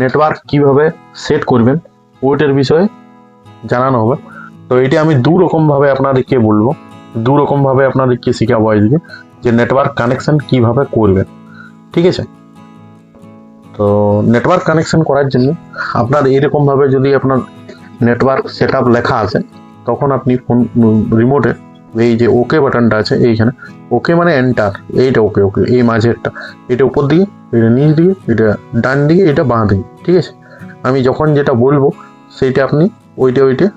Network কীভাবে set করবেন, ওইটার বিষয়ে জানানো হবে। তো এটা আমি দু রকমভাবে আপনাদেরকে বলব দু রকমভাবে আপনাদেরকে শেখাবো আজকে যে নেটওয়ার্ক কানেকশন কীভাবে করবেন। ঠিক আছে? তো নেটওয়ার্ক কানেকশন করার জন্য আপনার এরকমভাবে যদি আপনার নেটওয়ার্ক সেট লেখা আছে, তখন আপনি ফোন রিমোটে এই যে ওকে বাটনটা আছে এইখানে। ওকে মানে এন্টার এইটা ওকে ওকে এই মাঝেরটা। এটা উপর দিকে, এটা নিচ দিকে, এটা ডান দিকে, এটা বাঁ দিকে, ঠিক আছে? আমি যখন যেটা বলব, সেইটা আপনি ওইটা ওইটা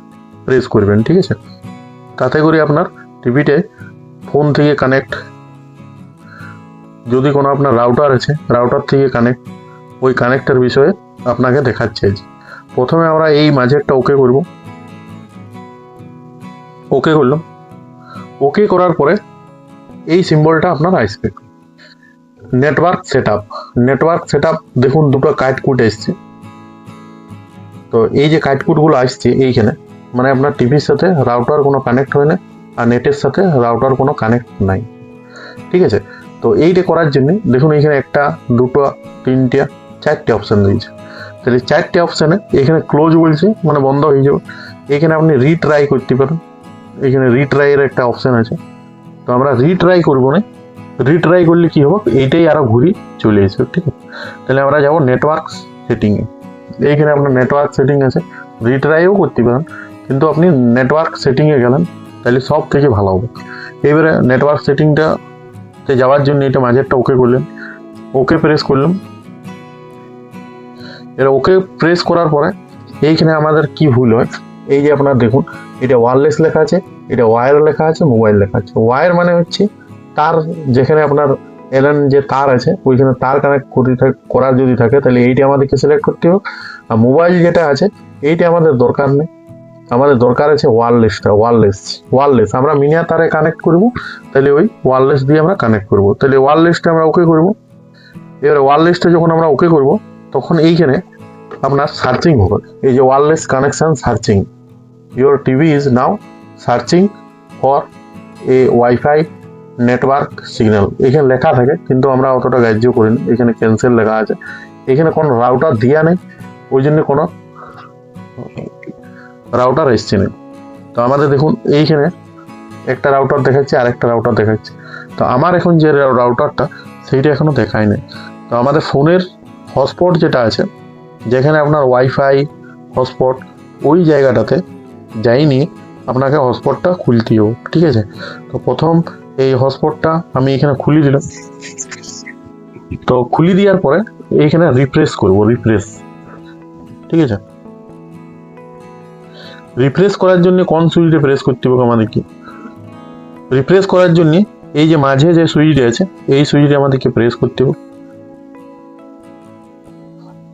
প্রেস করবেন, ঠিক আছে? তাতে করে আপনার টিভিতে ফোন থেকে কানেক্ট যদি কোনো আপনার রাউটার আছে রাউটার থেকে কানেক্ট ওই কানেক্টের বিষয়ে আপনাকে দেখাচ্ছে প্রথমে আমরা এই মাঝেরটা ওকে করব। ওকে করলাম। ওকে করার পরে এই সিম্বলটা আপনার আসবে network set up network set up দেখুন দুটো কাটকুট এসছে। তো এই যে কাটকুটগুলো আসছে এইখানে মানে আপনার টিভির সাথে রাউটার কোনো কানেক্ট হয় না, আর নেটের সাথে রাউটার কোনো কানেক্ট নাই। ঠিক আছে? তো এইটা করার জন্য, দেখুন এখানে একটা, দুটো, তিনটা, চারটে অপশান দিয়েছে তাহলে চারটে অপশানে এখানে ক্লোজ বলছে মানে বন্ধ হয়ে যাবে। এখানে আপনি রিট্রাই করতে পারেন। এখানে রিট্রাইয়ের একটা অপশান আছে। তো আমরা রিট্রাই করব না। রিট্রাই করলে কি হবে? এইটাই আরও ঘুরি চলে আসবে ঠিক আছে? তাহলে আমরা যাব নেটওয়ার্ক সেটিংয়ে এইখানে আপনার নেটওয়ার্ক সেটিং আছে। রিট্রাইও করতে পারেন। কিন্তু আপনি নেটওয়ার্ক সেটিংয়ে গেলেন, তাহলে সব থেকে ভালো হবে। এবারে নেটওয়ার্ক সেটিংটাতে যাওয়ার জন্য এটা মাঝেরটা ওকে করলেন। ওকে প্রেস করলাম। এরা ওকে প্রেস করার পরে এইখানে আমাদের কি ভুল হয়? এই যে আপনার দেখুন, এটা ওয়্যারলেস লেখা আছে, এটা ওয়্যার লেখা আছে মোবাইল লেখা আছে। ওয়্যার মানে হচ্ছে তার যেখানে আপনার এলএন যে তার আছে, ওইখানে তার কানেক্ট করার যদি থাকে, তাহলে এইটা আমাদেরকে সিলেক্ট করতে হবে। আর মোবাইল যেটা আছে, এইটা আমাদের দরকার নেই। আমাদের দরকার আছে ওয়ারলেসটা ওয়ারলেস ওয়ারলেস আমরা মিনিয়া তারে কানেক্ট করব, তাহলে ওই ওয়ারলেস দিয়ে আমরা কানেক্ট করব। তাহলে ওয়ারলেসটা আমরা ওকে করব। এবারে ওয়ারলেসটা যখন আমরা ওকে করব, তখন এইখানে আপনার সার্চিং হবে। এই যে wireless connection searching your TV is now searching for a WiFi network signal এখানে লেখা থাকে, কিন্তু আমরা অতটা গ্রাহ্য করি না এখানে ক্যান্সেল লেখা আছে। এখানে কোনো রাউটার দেওয়া নেই, ওই জন্য কোনো রাউটার এসছে না। তো আমাদের দেখুন, এইখানে একটা রাউটার দেখাচ্ছে আর একটা রাউটার দেখাচ্ছে। তো আমার এখন যে রাউটারটা সেইটা এখনও দেখায় নাই। তো আমাদের ফোনের হটস্পট যেটা আছে, যেখানে আপনার ওয়াইফাই হটস্পট ওই জায়গাটাতে যাইনি, আপনাকে হটস্পটটা খুলতে হবে ঠিক আছে? তো প্রথম এই হটস্পটটা আমি এখানে খুলে দিলাম। তো খুলে দেওয়ার পরে এইখানে রিফ্রেশ করব রিফ্রেশ ঠিক আছে? রিফ্রেশ করার জন্য কোন সুইচটা প্রেস করতে হবে আমাদেরকে রিফ্রেশ করার জন্য এই যে মাঝে যে সুইচটা আছে, এই সুইচটা আমাদেরকে প্রেস করতে হবে।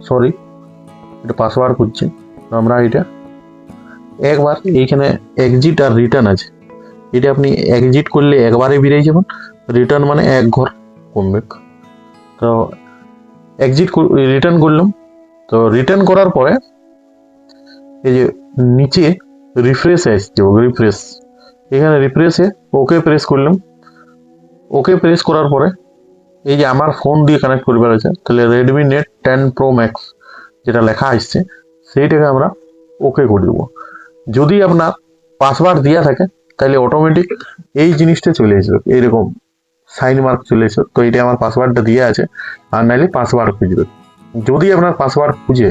সরি এটা পাসওয়ার্ড করছি। আমরা এটা একবার এইখানে এক্সিট আর রিটার্ন আছে। এটা আপনি এক্সিট করলে একবারে বেরিয়ে যাবেন। রিটার্ন মানে এক ঘর কমবে। তো এক্সিট রিটার্ন করলাম। তো রিটার্ন করার পরে এই যে নিচে রিফ্রেশ আসছে রিফ্রেশ এখানে রিফ্রেশে ওকে প্রেস করলাম। ওকে প্রেস করার পরে এই যে আমার ফোন দিয়ে কানেক্ট করবার আছে তাহলে Redmi note ten pro max যেটা লেখা আসছে, সেইটাকে আমরা ওকে করে দেবো। যদি আপনার পাসওয়ার্ড দেওয়া থাকে, তাহলে অটোমেটিক এই জিনিসটা চলে আসবে এইরকম সাইন মার্ক চলে আসবে তো এটা আমার পাসওয়ার্ডটা দিয়ে আছে, আর নাহলে পাসওয়ার্ড খুঁজবে। যদি আপনার পাসওয়ার্ড খুঁজে,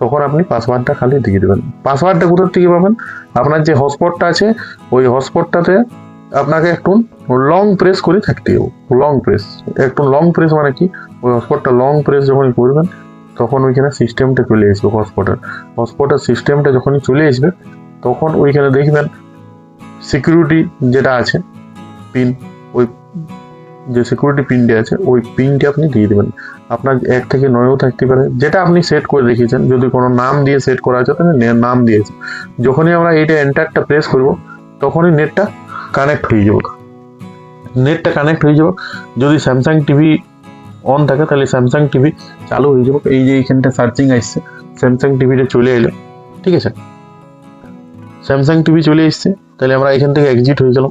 তখন আপনি পাসওয়ার্ডটা খালি দিয়ে দেবেন। পাসওয়ার্ডটা কোথার থেকে পাবেন? আপনার যে হটস্পটটা আছে, ওই হটস্পটটাতে আপনাকে একটু লং প্রেস করে থাকতে হবে। লং প্রেস একটু লং প্রেস মানে কি? ওই হটস্পটটা লং প্রেস যখন করবেন, তখন ওইখানে সিস্টেমটা চলে আসবে হটস্পটের হটস্পটের সিস্টেমটা যখনই চলে আসবে তখন ওইখানে দেখবেন সিকিউরিটি যেটা আছে পিন ওই যে সিকিউরিটি পিনটি আছে, ওই পিনটি আপনি দিয়ে দেবেন। আপনার এক থেকে নয়ও থাকতে পারে। যেটা আপনি সেট করে রেখেছেন যদি কোনো নাম দিয়ে সেট করা আছে, তাহলে নাম দিয়েছে। যখনই আমরা এইটা এন্টারটা প্রেস করব, তখনই নেটটা কানেক্ট হয়ে যাব। নেটটা কানেক্ট হয়ে যাব। যদি স্যামসাং টিভি অন থাকে, তাহলে স্যামসাং টিভি চালু হয়ে যাবে। এই যে এইখানটা সার্চিং আসছে স্যামসাং টিভিটা চলে এলো। ঠিক আছে? স্যামসাং টিভি চলে এসছে। তাহলে আমরা এখান থেকে এক্সিট হয়ে গেলাম।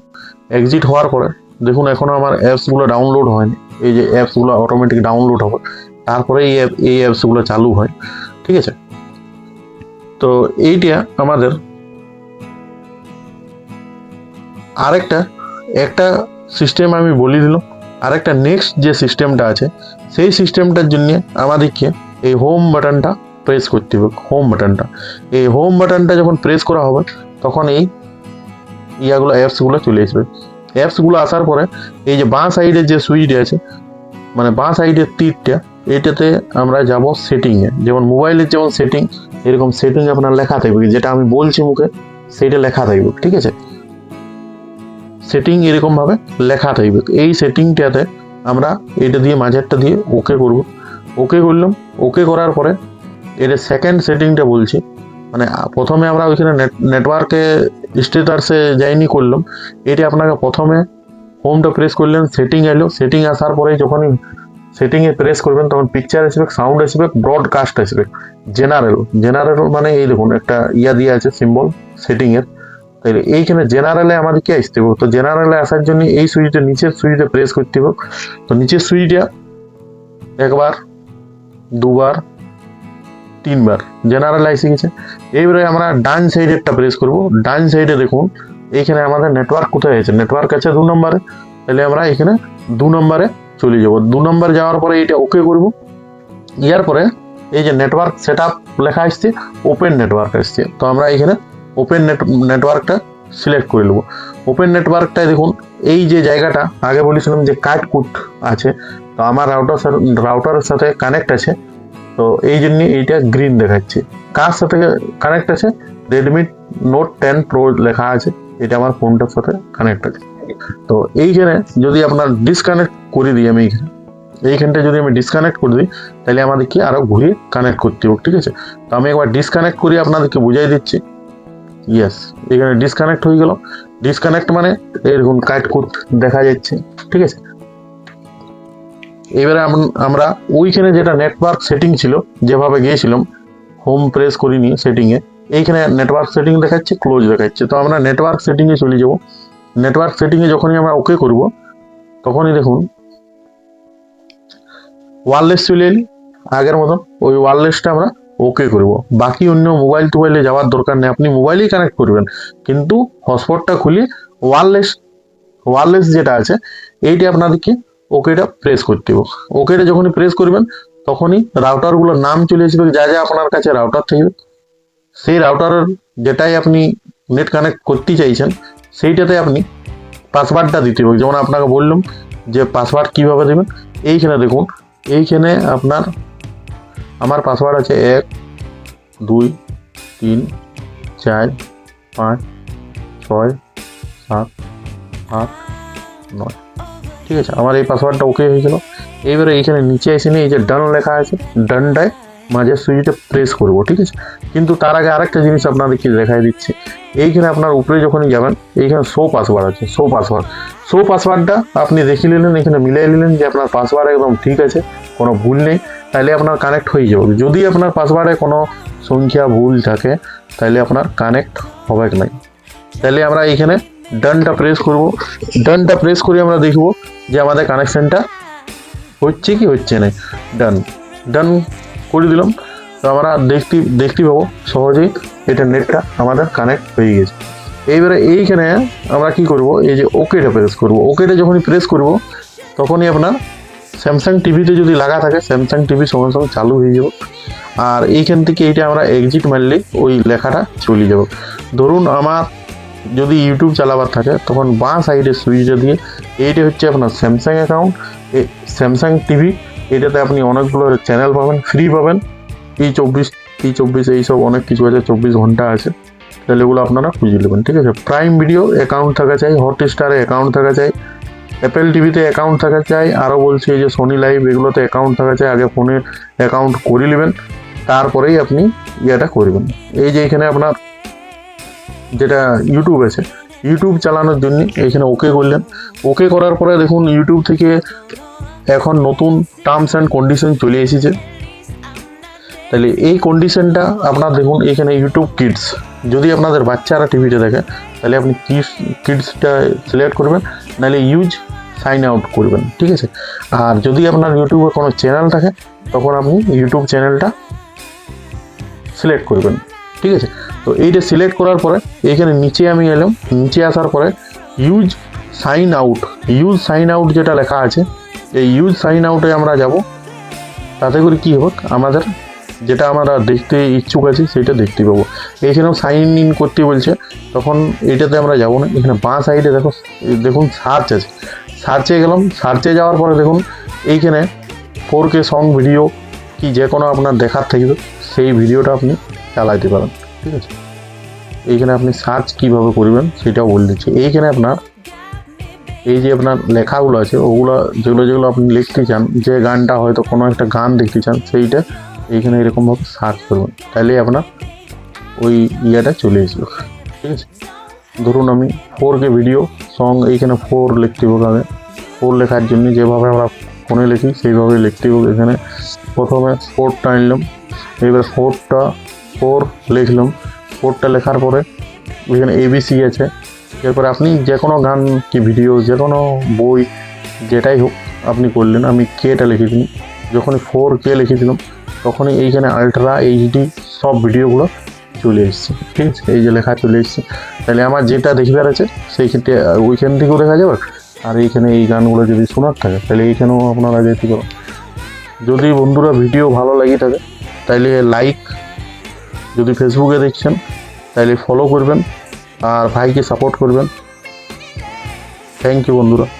এক্সিট হওয়ার পরে দেখুন এখনও আমার অ্যাপসগুলো ডাউনলোড হয়নি। এই যে অ্যাপসগুলো অটোমেটিক ডাউনলোড হবে। তারপরে এই অ্যাপ এই অ্যাপসগুলো চালু হয়। ঠিক আছে? তো এইটা আমাদের আরেকটা, একটা সিস্টেম আমি বলে দিলাম। আরেকটা নেক্সট যে সিস্টেমটা আছে, সেই সিস্টেমটার জন্য আমাদেরকে এই হোম বাটনটা প্রেস করতে হবে হোম বাটনটা এই হোম বাটনটা যখন প্রেস করা হবে, তখন এই ইয়াগুলো অ্যাপসগুলো চলে আসবে। অ্যাপসগুলো আসার পরে, এই যে বাঁ সাইডে যে সুইচটা আছে মানে বাঁ সাইডের তীরটা, এটাতে আমরা যাব সেটিংয়ে যেমন মোবাইলের যেমন সেটিং এরকম সেটিং আপনার লেখা থাকবে। যেটা আমি বলছি মুখে সেইটা লেখা থাকবে, ঠিক আছে? সেটিং এরকমভাবে লেখা থাকবে। এই সেটিংটাতে আমরা এটা দিয়ে, মাঝেরটা দিয়ে ওকে করব। ওকে করলাম। ওকে করার পরে এটা সেকেন্ড সেটিংটা বলছি। মানে প্রথমে আমরা ওইখানে নেটওয়ার্কে স্টেটাসে যাইনি করলাম। এটি আপনাকে প্রথমে হোমটা প্রেস করলেন সেটিং এলো। সেটিং আসার পরে যখনই সেটিংয়ে প্রেস করবেন, তখন পিকচার আসবে সাউন্ড আসবে ব্রডকাস্ট আসবে জেনারেল জেনারেল মানে এই দেখুন, একটা ইয়া দিয়ে আছে সিম্বল সেটিংয়ের তাহলে এইখানে জেনারেলে আমাদের কি আসতে হবে। তো জেনারেলে আসার জন্য এই সুইচটা, নিচের সুইচটা প্রেস করতে হবে। তো নিচের সুইচটা একবার, দুবার তিনবার জেনারেল এসে গেছে এইবারে আমরা ডান সাইডেরটা প্রেস করব। ডান সাইডে দেখুন, এইখানে আমাদের নেটওয়ার্ক কোথায় আছে নেটওয়ার্ক আছে দু নম্বরে। তাহলে আমরা এখানে দু নম্বরে চলে যাব। দু নম্বর যাওয়ার পরে এটা ওকে করব। ইয়ার পরে এই যে নেটওয়ার্ক সেট লেখা আসছে ওপেন নেটওয়ার্ক আসছে। তো আমরা এখানে ওপেন নেটওয়ার্কটা সিলেক্ট করে নেব। ওপেন নেটওয়ার্কটায় দেখুন, এই যে জায়গাটা, আগে বলেছিলাম যে কাটকুট আছে, তো আমার রাউটার রাউটারের সাথে কানেক্ট আছে। তো এই জন্য এইটা গ্রিন দেখাচ্ছে। কার সাথে কানেক্ট আছে? রেডমি নোট টেন প্রো লেখা আছে। এটা আমার ফোনটার সাথে কানেক্ট আছে। তো এইখানে যদি আপনার ডিসকানেক্ট করে দিই আমি এইখানে এইখানটা যদি আমি ডিসকানেক্ট করে দিই, তাহলে আমাদেরকে আরও ঘুরিয়ে কানেক্ট করতে হবে, ঠিক আছে? তো আমি একবার ডিসকানেক্ট করে আপনাদেরকে বুঝাই দিচ্ছি। ইয়েস এখানে ডিসকানেক্ট হয়ে গেল। ডিসকানেক্ট মানে এরকম কাট কুট দেখা যাচ্ছে, ঠিক আছে? এবারে আমরা ওইখানে যেটা নেটওয়ার্ক সেটিং ছিল, যেভাবে গিয়েছিলাম হোম প্রেস করিনি সেটিংয়ে এইখানে নেটওয়ার্ক সেটিং দেখাচ্ছে ক্লোজ দেখাচ্ছে। তো আমরা নেটওয়ার্ক সেটিংয়ে চলে যাব। নেটওয়ার্ক সেটিংয়ে যখনই আমরা ওকে করব, তখনই দেখুন ওয়ারলেস চলে এলি, আগের মতন ওই ওয়ারলেসটা আমরা ওকে করব। বাকি অন্য মোবাইল টোবাইলে যাওয়ার দরকার নেই, আপনি মোবাইলেই কানেক্ট করবেন। কিন্তু হটস্পটটা খুলে ওয়ারলেস ওয়ারলেস যেটা আছে, এইটি আপনাদেরকে ওকেটা প্রেস করতে হবে ওকেটা যখনই প্রেস করবেন, তখনই রাউটারগুলোর নাম চলে আসবে, যা যা আপনার কাছে রাউটার থাকবে। সেই রাউটারের যেটাই আপনি নেট কানেক্ট করতে চাইছেন, সেইটাতে আপনি পাসওয়ার্ডটা দিতে হবে। যেমন আপনাকে বললাম যে পাসওয়ার্ড কীভাবে দেবেন, এইখানে দেখুন, এইখানে আপনার, আমার পাসওয়ার্ড আছে এক, দুই, তিন, চার, পাঁচ, ছয়, সাত, আট, নয়। ঠিক আছে? আমার এই পাসওয়ার্ডটা ওকে হয়ে গেল এইবারে এইখানে নিচে এসে নিয়ে এই যে ডান লেখা আছে ডানটায় মাঝের সুইচটা প্রেস করব, ঠিক আছে? কিন্তু তার আগে আরেকটা জিনিস আপনাদেরকে দেখাই দিচ্ছি। এইখানে আপনার উপরে যখনই যাবেন, এইখানে শো পাসওয়ার্ড আছে শো পাসওয়ার্ড শো পাসওয়ার্ডটা আপনি দেখে নিলেন, এখানে মিলাই নিলেন যে আপনার পাসওয়ার্ড একদম ঠিক আছে, কোনো ভুল নেই তাহলে আপনার কানেক্ট হয়ে যাবে। যদি আপনার পাসওয়ার্ডে কোনো সংখ্যা ভুল থাকে তাহলে আপনার কানেক্ট হবে নাই? তাহলে আমরা এখানে ডানটা প্রেস করব। ডানটা প্রেস করে আমরা দেখব যে আমাদের কানেকশানটা হচ্ছে কি হচ্ছে না। ডান ডান করে দিলাম। তো আমরা দেখতে দেখতে পাবো সহজেই এটা নেটটা আমাদের কানেক্ট হয়ে গেছে। এইবারে এইখানে আমরা কি করব? এই যে ওকেটা প্রেস করব। ওকেটা যখনই প্রেস করব, তখনই আপনার স্যামসাং টিভিতে যদি লাগা থাকে স্যামসাং টিভি সঙ্গে সঙ্গে চালু হয়ে যাবে। আর এইখান থেকে এইটা আমরা এক্সিট মারলে ওই লেখাটা চলে যাবে। ধরুন আমার যদি ইউটিউব চালাবার থাকে, তখন বাঁ সাইডে সুইচটা দিয়ে, এইটা হচ্ছে আপনার স্যামসাং অ্যাকাউন্ট এই স্যামসাং টিভি এটাতে আপনি অনেকগুলো চ্যানেল পাবেন ফ্রি পাবেন। এই চব্বিশ এই চব্বিশ এইসব অনেক কিছু আছে, চব্বিশ ঘণ্টা আছে। তাহলে এগুলো আপনারা খুঁজে নেবেন, ঠিক আছে? প্রাইম ভিডিও অ্যাকাউন্ট থাকা চাই হটস্টারে অ্যাকাউন্ট থাকা চাই অ্যাপেল টিভিতে অ্যাকাউন্ট থাকা চাই আরও বলছি যে সোনি লাইভ এগুলোতে অ্যাকাউন্ট থাকা চাই, আগে ফোনে অ্যাকাউন্ট করে নেবেন, তারপরেই আপনি ইয়েটা করবেন। এই যে এখানে আপনার যেটা ইউটিউব আছে। ইউটিউব চালানোর জন্য এখানে ওকে করলেন। ওকে করার পরে দেখুন ইউটিউব থেকে এখন নতুন টার্মস অ্যান্ড কন্ডিশন চলে এসেছে। তাহলে এই কন্ডিশনটা আপনার দেখুন, এখানে ইউটিউব কিডস যদি আপনাদের বাচ্চারা টিভিতে দেখে, তাহলে আপনি কিডস কিডসটা সিলেক্ট করবেন, নাহলে ইউজ সাইন আউট করবেন, ঠিক আছে? আর যদি আপনার ইউটিউবে কোনো চ্যানেল থাকে, তখন আপনি ইউটিউব চ্যানেলটা সিলেক্ট করবেন। ঠিক আছে? তো এইটা সিলেক্ট করার পরে এইখানে নিচে আমি এলাম, নিচে আসার পরে use sign out use sign out যেটা লেখা আছে, এই ইউজ সাইন আউটে আমরা যাব। তাতে করে কী হোক আমাদের যেটা আমরা দেখতে ইচ্ছুক আছি সেটা দেখতে পাবো। এইখানেও সাইন ইন করতে বলছে, তখন এটাতে আমরা যাব না। এখানে বাঁ সাইডে দেখো, দেখুন সার্চ আছে। সার্চে গেলাম সার্চে যাওয়ার পরে দেখুন, এইখানে ফোর কে সং ভিডিও কি যে কোনো আপনার দেখার থাকবে সেই ভিডিওটা আপনি চালাইতে পারেন, ঠিক আছে? এইখানে আপনি সার্চ কীভাবে করবেন সেটাও বলে দিচ্ছি। এইখানে আপনার, এই যে আপনার লেখাগুলো আছে, ওগুলো যেগুলো যেগুলো আপনি লিখতে চান, যে গানটা হয়তো কোনো একটা গান দেখতে চান, সেইটা এইখানে এরকমভাবে সার্চ করবেন। তাহলে আপনার ওই ইয়েটা চলে আসবে, ঠিক আছে? ধরুন আমি ফোর কে ভিডিও সং এইখানে ফোর লিখতে হবে আগে ফোর লেখার জন্য যেভাবে আমরা ফোনে লিখি সেইভাবে লিখতে হবে। এখানে প্রথমে ফোরটা আনলাম। এবার ফোরটা ফোর লিখলাম। ফোরটা লেখার পরে এখানে এবিসি আছে। এরপরে আপনি যে কোনো গান কি ভিডিও যে কোনো বই, যেটাই হোক আপনি করলেন, আমি কেটা লিখে দিন যখনই ফোর কে লিখে দিলাম তখনই এইখানে আলট্রা এইচডি সব ভিডিওগুলো চলে এসছে। ঠিক আছে? এই যে লেখা চলে এসছে। তাহলে আমার যেটা দেখবার আছে, সেই ক্ষেত্রে ওইখান থেকেও দেখা যাবে। আর এইখানে এই গানগুলো যদি শোনার থাকে, তাহলে এইখানেও আপনারা যেতে পারেন যদি বন্ধুরা ভিডিও ভালো লাগে থাকে তাহলে লাইক যদি ফেসবুকে দেখছেন, তাইলে ফলো করবেন, আর ভাইকে সাপোর্ট করবেন। থ্যাংক ইউ বন্ধুরা।